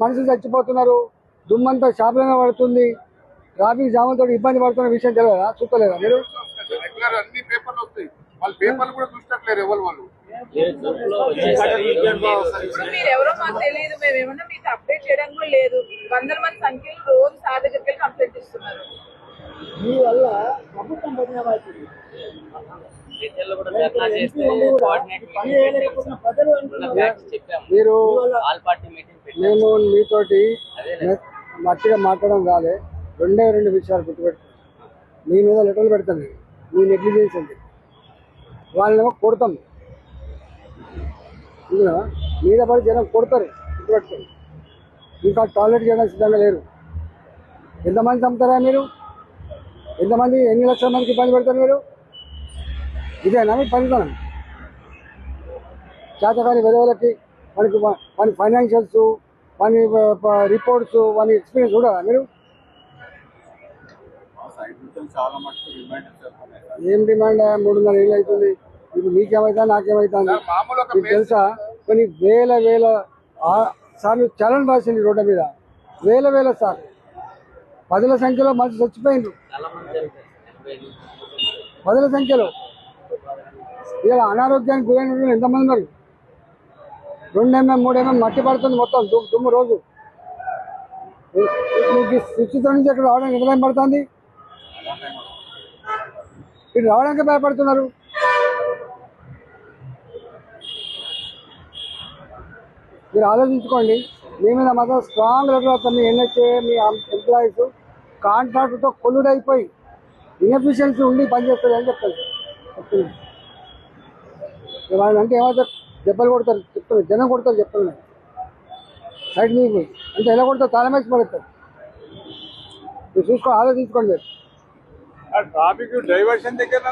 మనుషులు చచ్చిపోతున్నారు దుమ్మంతా షాపులైనా పడుతుంది ట్రాఫిక్ జాములతో ఇబ్బంది పడుతున్న విషయం తెలియదా? చూస్తలేదా మీరు? రెగ్యులర్ అన్ని పేపర్లు వస్తాయి. వాళ్ళు పేపర్లు కూడా చూసినట్లేరు ఎవరు వాళ్ళు. ఇప్పుడు మీరు ఎవరో మాకు తెలియదు మేము ఏమన్నా మీకు అప్డేట్ చేయడం కూడా లేదు. వందల మంది సంఖ్యలో రోజు సార్ దగ్గరికి వెళ్ళి కంప్లైంట్ ఇస్తున్నారు. మీ వల్ల ప్రభుత్వం కూడా ధర్నా చేస్తే కోఆర్డినేట్ చెప్పాము. మీరు ఆల్ పార్టీ మీటింగ్ పెట్టి. మేము మీతోటి మట్టిగా మాట్లాడడం కాలే రెండే రెండు విషయాలు గుర్తుపెట్టు మీ మీద లెటర్లు పెడతాం. మీ నెగ్లిజెన్స్ అండి. వాళ్ళనేమో కొడతాం. ఇంకా మీద పడి జనం కొడతారు. గుర్తుపెట్టుకోండి. ఇంకా టాయిలెట్ చేయడానికి సిద్ధంగా లేరు. ఎంతమంది చంపుతారా మీరు? ఎంతమంది ఎన్ని లక్షల మందికి ఇబ్బంది పెడతారు మీరు? ఇదేనా మీ పనితనం చేతకాని విధవులకి మనకి మన ఫైనాన్షియల్స్ మన రిపోర్ట్స్ మన ఎక్స్పీరియన్స్ కూడా మీరు. ఏం డిమాండ్? మూడున్నర ఏళ్ళు అవుతుంది ఇప్పుడు మీకేమైతా నాకేమైతుంది? మీకు తెలుసా? కొన్ని వేల వేల ఆ- సార్లు చలన్ రాసింది రోడ్డు మీద. వేల వేల సార్లు పదుల సంఖ్యలో మనిషి చచ్చిపోయిండ్రు. పదుల సంఖ్యలో. ఇలా అనారోగ్యానికి గురైన ఎంతమంది ఉన్నారు? రెండు ఎంఎం మూడు ఎంఎం మట్టి పడుతుంది మొత్తం దుమ్ము రోజు. మీకు నుంచి ఇక్కడ రావడానికి ఎంత టైం పడుతుంది? ఇటు రావడానికి భయపడుతున్నారు. మీరు ఆలోచించుకోండి మీ మీద మాత్రం స్ట్రాంగ్ లెటర్ వస్తాం మీ ఎన్హెచ్ఏ మీ ఎంప్లాయీస్ కాంట్రాక్ట్తో కొల్లుడైపోయి ఇన్ఎఫిషియన్సీ ఉండి పనిచేస్తారు అని చెప్తారు చెప్తున్నాను వాళ్ళని అంటే ఏమవుతారు దెబ్బలు కొడతారు చెప్తున్నారు జనం కొడతారు చెప్తారు సైడ్ మీద పోయి అంటే ఎలా కొడతారు తాళమేసి పడతారు మీరు చూసుకో ఆలోచించుకోండి. మీరు ట్రాఫిక్ డైవర్షన్ దగ్గర